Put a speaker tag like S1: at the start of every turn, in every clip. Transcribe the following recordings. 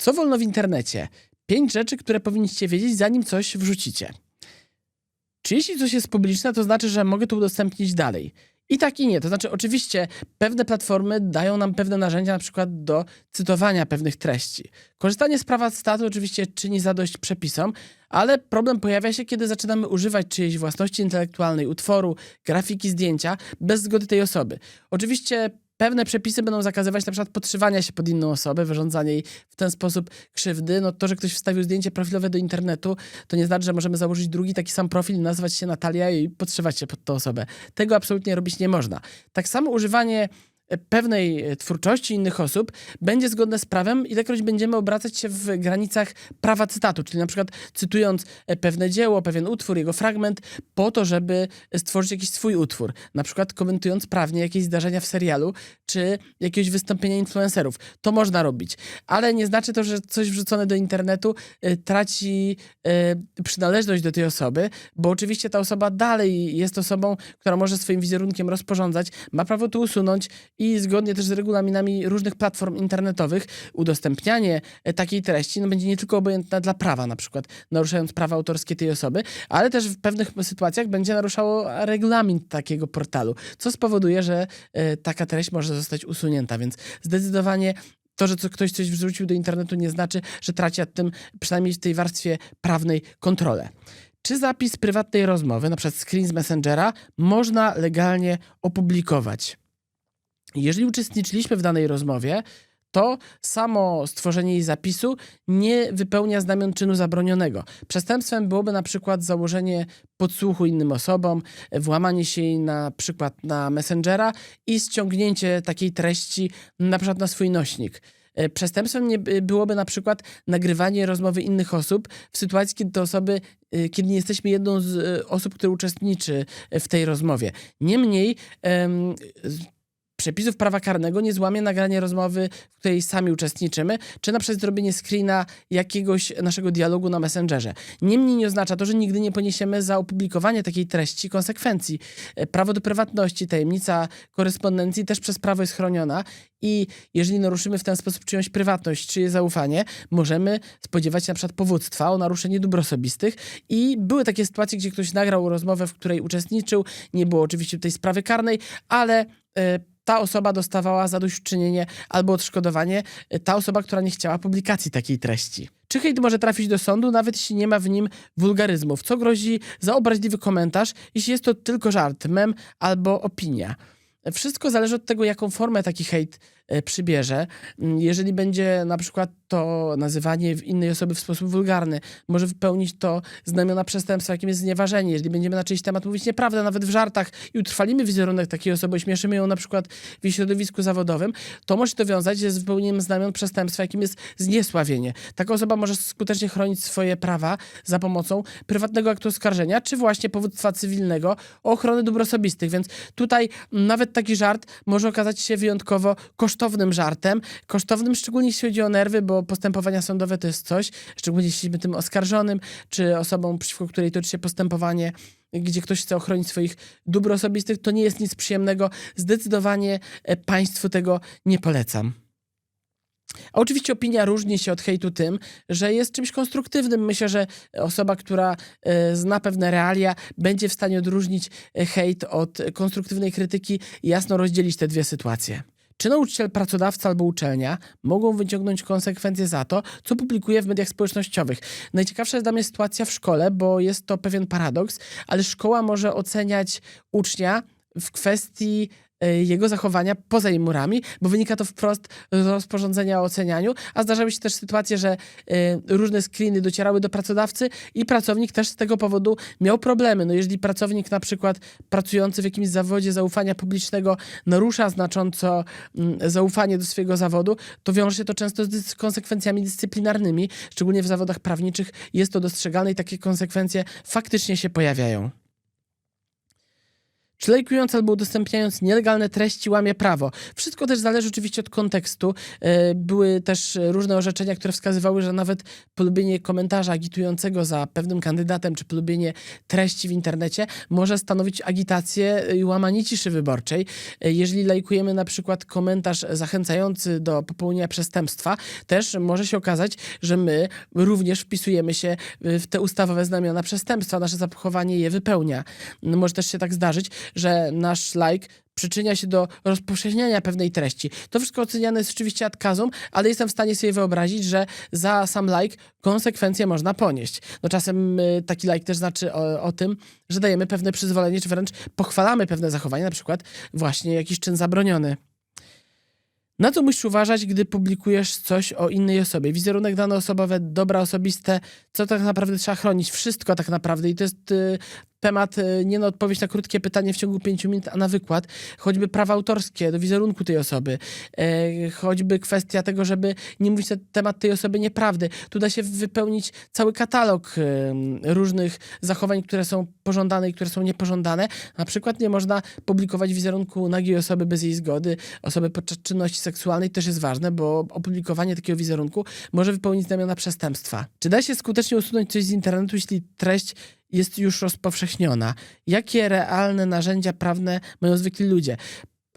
S1: Co wolno w internecie? Pięć rzeczy, które powinniście wiedzieć, zanim coś wrzucicie. Czy jeśli coś jest publiczne, to znaczy, że mogę to udostępnić dalej? I tak i nie. To znaczy, oczywiście, pewne platformy dają nam pewne narzędzia, na przykład do cytowania pewnych treści. Korzystanie z prawa statu oczywiście czyni zadość przepisom, ale problem pojawia się, kiedy zaczynamy używać czyjejś własności intelektualnej, utworu, grafiki, zdjęcia bez zgody tej osoby. Oczywiście pewne przepisy będą zakazywać na przykład podszywania się pod inną osobę, wyrządzania jej w ten sposób krzywdy. No to, że ktoś wstawił zdjęcie profilowe do internetu, to nie znaczy, że możemy założyć drugi taki sam profil, nazwać się Natalia i podszywać się pod tą osobę. Tego absolutnie robić nie można. Tak samo używanie pewnej e, twórczości innych osób będzie zgodne z prawem, ilekroć będziemy obracać się w granicach prawa cytatu, czyli na przykład cytując e, pewne dzieło, pewien utwór, jego fragment, po to, żeby stworzyć jakiś swój utwór, na przykład komentując prawnie jakieś zdarzenia w serialu, czy jakiegoś wystąpienia influencerów. To można robić, ale nie znaczy to, że coś wrzucone do internetu e, traci przynależność do tej osoby, bo oczywiście ta osoba dalej jest osobą, która może swoim wizerunkiem rozporządzać, ma prawo to usunąć i zgodnie też z regulaminami różnych platform internetowych udostępnianie e, takiej treści no, będzie nie tylko obojętne dla prawa, na przykład naruszając prawa autorskie tej osoby, ale też w pewnych sytuacjach będzie naruszało regulamin takiego portalu, co spowoduje, że e, taka treść może zostać usunięta, więc zdecydowanie to, że ktoś coś wrzucił do internetu nie znaczy, że traci nad tym przynajmniej w tej warstwie prawnej kontrolę. Czy zapis prywatnej rozmowy, na przykład screen z Messengera, można legalnie opublikować? Jeżeli uczestniczyliśmy w danej rozmowie, to samo stworzenie jej zapisu nie wypełnia znamion czynu zabronionego. Przestępstwem byłoby na przykład założenie podsłuchu innym osobom, włamanie się jej na przykład na Messengera i ściągnięcie takiej treści na przykład na swój nośnik. E, Przestępstwem nie by- byłoby na przykład nagrywanie rozmowy innych osób w sytuacji, kiedy te osoby, e, kiedy nie jesteśmy jedną z e, osób, która uczestniczy w tej rozmowie. Niemniej przepisów prawa karnego nie złamie nagranie rozmowy, w której sami uczestniczymy, czy na przykład zrobienie screena jakiegoś naszego dialogu na Messengerze. Niemniej nie oznacza to, że nigdy nie poniesiemy za opublikowanie takiej treści konsekwencji. E, Prawo do prywatności, tajemnica korespondencji też przez prawo jest chroniona i jeżeli naruszymy w ten sposób czyjąś prywatność, czyje zaufanie, możemy spodziewać się na przykład powództwa o naruszenie dóbr osobistych i były takie sytuacje, gdzie ktoś nagrał rozmowę, w której uczestniczył, nie było oczywiście tej sprawy karnej, ale e, ta osoba dostawała zadośćuczynienie albo odszkodowanie, e, ta osoba, która nie chciała publikacji takiej treści. Czy hejt może trafić do sądu, nawet jeśli nie ma w nim wulgaryzmów? Co grozi za obraźliwy komentarz, jeśli jest to tylko żart, mem albo opinia? Wszystko zależy od tego, jaką formę taki hejt przybierze. Mm, Jeżeli będzie na przykład to nazywanie innej osoby w sposób wulgarny, może wypełnić to znamiona przestępstwa, jakim jest znieważenie. Jeżeli będziemy na czyjś temat mówić nieprawdę, nawet w żartach i utrwalimy wizerunek takiej osoby, ośmieszymy ją na przykład w środowisku zawodowym, to może to wiązać się z wypełnieniem znamion przestępstwa, jakim jest zniesławienie. Taka osoba może skutecznie chronić swoje prawa za pomocą prywatnego aktu oskarżenia, czy właśnie powództwa cywilnego o ochronę dóbr osobistych. Więc tutaj nawet taki żart może okazać się wyjątkowo kosztownym żartem. Kosztownym szczególnie jeśli chodzi o nerwy, bo postępowania sądowe to jest coś, szczególnie jeśli tym oskarżonym, czy osobą, przeciwko której toczy się postępowanie, gdzie ktoś chce ochronić swoich dóbr osobistych, to nie jest nic przyjemnego. Zdecydowanie e, Państwu tego nie polecam. A oczywiście opinia różni się od hejtu tym, że jest czymś konstruktywnym. Myślę, że osoba, która e, zna pewne realia, będzie w stanie odróżnić e, hejt od konstruktywnej krytyki i jasno rozdzielić te dwie sytuacje. Czy nauczyciel, pracodawca albo uczelnia mogą wyciągnąć konsekwencje za to, co publikuje w mediach społecznościowych? Najciekawsza jest dla mnie sytuacja w szkole, bo jest to pewien paradoks, ale szkoła może oceniać ucznia w kwestii jego zachowania poza jej murami, bo wynika to wprost z rozporządzenia o ocenianiu, a zdarzały się też sytuacje, że e, różne screeny docierały do pracodawcy i pracownik też z tego powodu miał problemy. No jeżeli pracownik na przykład pracujący w jakimś zawodzie zaufania publicznego narusza znacząco mm, zaufanie do swojego zawodu, to wiąże się to często z konsekwencjami dyscyplinarnymi, szczególnie w zawodach prawniczych jest to dostrzegalne i takie konsekwencje faktycznie się pojawiają. Czy lajkując albo udostępniając nielegalne treści łamie prawo? Wszystko też zależy oczywiście od kontekstu. E, Były też różne orzeczenia, które wskazywały, że nawet polubienie komentarza agitującego za pewnym kandydatem, czy polubienie treści w internecie może stanowić agitację i łamanie ciszy wyborczej. E, Jeżeli lajkujemy na przykład komentarz zachęcający do popełnienia przestępstwa, też może się okazać, że my również wpisujemy się w te ustawowe znamiona przestępstwa. Nasze zachowanie je wypełnia. No, Może też się tak zdarzyć, że nasz like przyczynia się do rozpowszechniania pewnej treści. To wszystko oceniane jest oczywiście ad casum, ale jestem w stanie sobie wyobrazić, że za sam like konsekwencje można ponieść. No czasem y, taki like też znaczy o, o tym, że dajemy pewne przyzwolenie, czy wręcz pochwalamy pewne zachowania, na przykład właśnie jakiś czyn zabroniony. Na co musisz uważać, gdy publikujesz coś o innej osobie? Wizerunek, dane osobowe, dobra osobiste, co tak naprawdę trzeba chronić? Wszystko tak naprawdę i to jest y, temat, y, nie na odpowiedź na krótkie pytanie w ciągu pięciu minut, a na wykład. Choćby prawa autorskie do wizerunku tej osoby, e, choćby kwestia tego, żeby nie mówić na temat tej osoby nieprawdy. Tu da się wypełnić cały katalog y, różnych zachowań, które są pożądane i które są niepożądane. Na przykład nie można publikować wizerunku nagiej osoby bez jej zgody, osoby podczas czynności seksualnej też jest ważne, bo opublikowanie takiego wizerunku może wypełnić znamiona przestępstwa. Czy da się skutecznie usunąć coś z internetu, jeśli treść jest już rozpowszechniona? Jakie realne narzędzia prawne mają zwykli ludzie?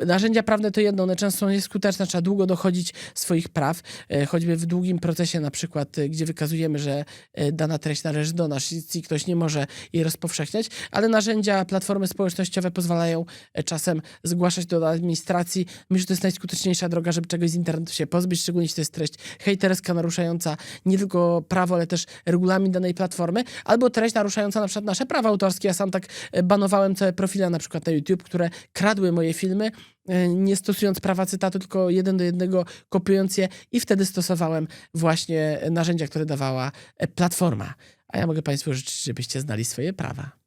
S1: Narzędzia prawne to jedno, one często są nieskuteczne, trzeba długo dochodzić swoich praw, e, choćby w długim procesie na przykład, e, gdzie wykazujemy, że e, dana treść należy do nas i ktoś nie może jej rozpowszechniać, ale narzędzia, platformy społecznościowe pozwalają czasem zgłaszać do administracji. Myślę, że to jest najskuteczniejsza droga, żeby czegoś z internetu się pozbyć, szczególnie jeśli to jest treść hejterska, naruszająca nie tylko prawo, ale też regulamin danej platformy, albo treść naruszająca na przykład nasze prawa autorskie. Ja sam tak banowałem całe profile na przykład na YouTube, które kradły moje filmy, nie stosując prawa cytatu, tylko jeden do jednego kopiując je i wtedy stosowałem właśnie narzędzia, które dawała e, platforma. A ja mogę Państwu życzyć, żebyście znali swoje prawa.